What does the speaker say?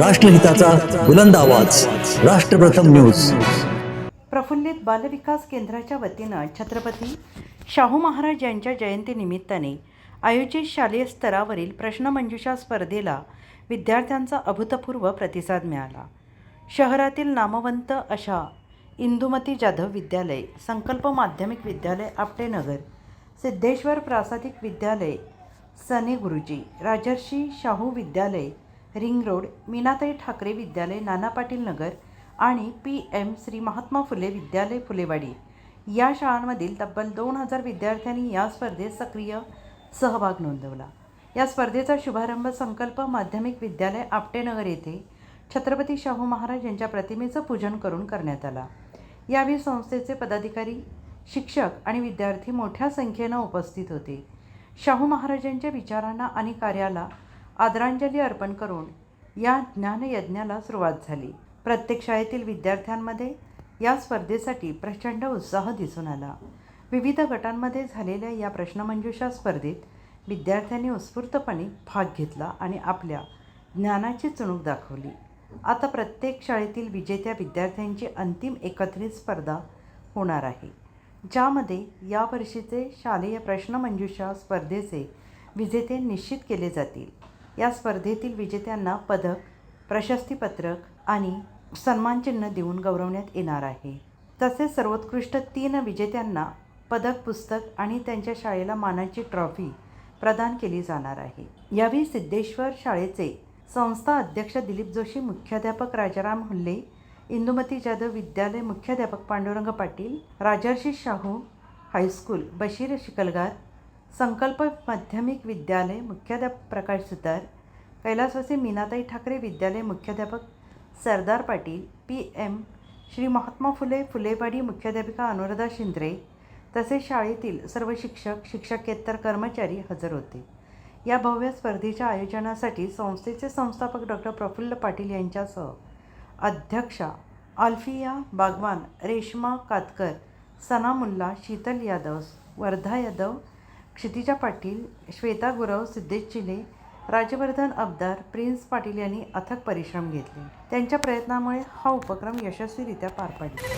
राष्ट्रहिताचा बुलंद आवाज. राष्ट्रप्रथम न्यूज. प्रफुल्लित बालविकास केंद्राच्या वतीनं छत्रपती शाहू महाराज यांच्या जयंतीनिमित्ताने आयोजित शालेय स्तरावरील प्रश्नमंजुषा स्पर्धेला विद्यार्थ्यांचा अभूतपूर्व प्रतिसाद मिळाला. शहरातील नामवंत अशा इंदुमती जाधव विद्यालय संकल्प माध्यमिक विद्यालय आपटेनगर सिद्धेश्वर प्रासादिक विद्यालय सने गुरुजी राजर्षी शाहू विद्यालय रिंग रोड मीनाताई ठाकरे विद्यालय नाना पाटील नगर आणि पी एम श्री महात्मा फुले विद्यालय फुलेवाडी. या शाळांमधील तब्बल दोन हजार विद्यार्थ्यांनी या स्पर्धेत सक्रिय सहभाग नोंदवला. या स्पर्धेचा शुभारंभ संकल्प माध्यमिक विद्यालय आपटेनगर येथे छत्रपती शाहू महाराज यांच्या प्रतिमेचं पूजन करून करण्यात आला. यावेळी संस्थेचे पदाधिकारी शिक्षक आणि विद्यार्थी मोठ्या संख्येनं उपस्थित होते. शाहू महाराजांच्या विचारांना आणि कार्याला आदरांजली अर्पण करून या ज्ञानयज्ञाला सुरुवात झाली. प्रत्येक शाळेतील विद्यार्थ्यांमध्ये या स्पर्धेसाठी प्रचंड उत्साह दिसून आला. विविध गटांमध्ये झालेल्या या प्रश्नमंजुषा स्पर्धेत विद्यार्थ्यांनी उत्स्फूर्तपणे भाग घेतला आणि आपल्या ज्ञानाची चुणूक दाखवली. आता प्रत्येक शाळेतील विजेत्या विद्यार्थ्यांची अंतिम एकत्रित स्पर्धा होणार आहे ज्यामध्ये यावर्षीचे शालेय प्रश्नमंजुषा स्पर्धेचे विजेते निश्चित केले जातील. या स्पर्धेतील विजेत्यांना पदक प्रशस्तीपत्रक आणि सन्मानचिन्ह देऊन गौरवण्यात येणार आहे. तसेच सर्वोत्कृष्ट तीन विजेत्यांना पदक पुस्तक आणि त्यांच्या शाळेला मानाची ट्रॉफी प्रदान केली जाणार आहे. यावेळी सिद्धेश्वर शाळेचे संस्था अध्यक्ष दिलीप जोशी मुख्याध्यापक राजाराम हुल्ले इंदुमती जाधव विद्यालय मुख्याध्यापक पांडुरंग पाटील राजर्षी शाहू हायस्कूल बशीर शिकलगार संकल्प माध्यमिक विद्यालय मुख्याध्यापक प्रकाश सुतार कैलासवासी मीनाताई ठाकरे विद्यालय मुख्याध्यापक सरदार पाटील पी एम श्री महात्मा फुले फुलेवाडी मुख्याध्यापिका अनुराधा शिंद्रे तसेच शाळेतील सर्व शिक्षक शिक्षकेतर कर्मचारी हजर होते. या भव्य स्पर्धेच्या आयोजनासाठी संस्थेचे संस्थापक डॉक्टर प्रफुल्ल पाटील यांच्यासह अध्यक्षा आल्फिया बागवान रेश्मा कातकर सना मुल्ला शीतल यादव वर्धा यादव क्षितिजा पाटील श्वेता गुरव सिद्धेश चिले राजवर्धन अबदार प्रिन्स पाटील यांनी अथक परिश्रम घेतले. त्यांच्या प्रयत्नामुळे हा उपक्रम यशस्वीरित्या पार पडला.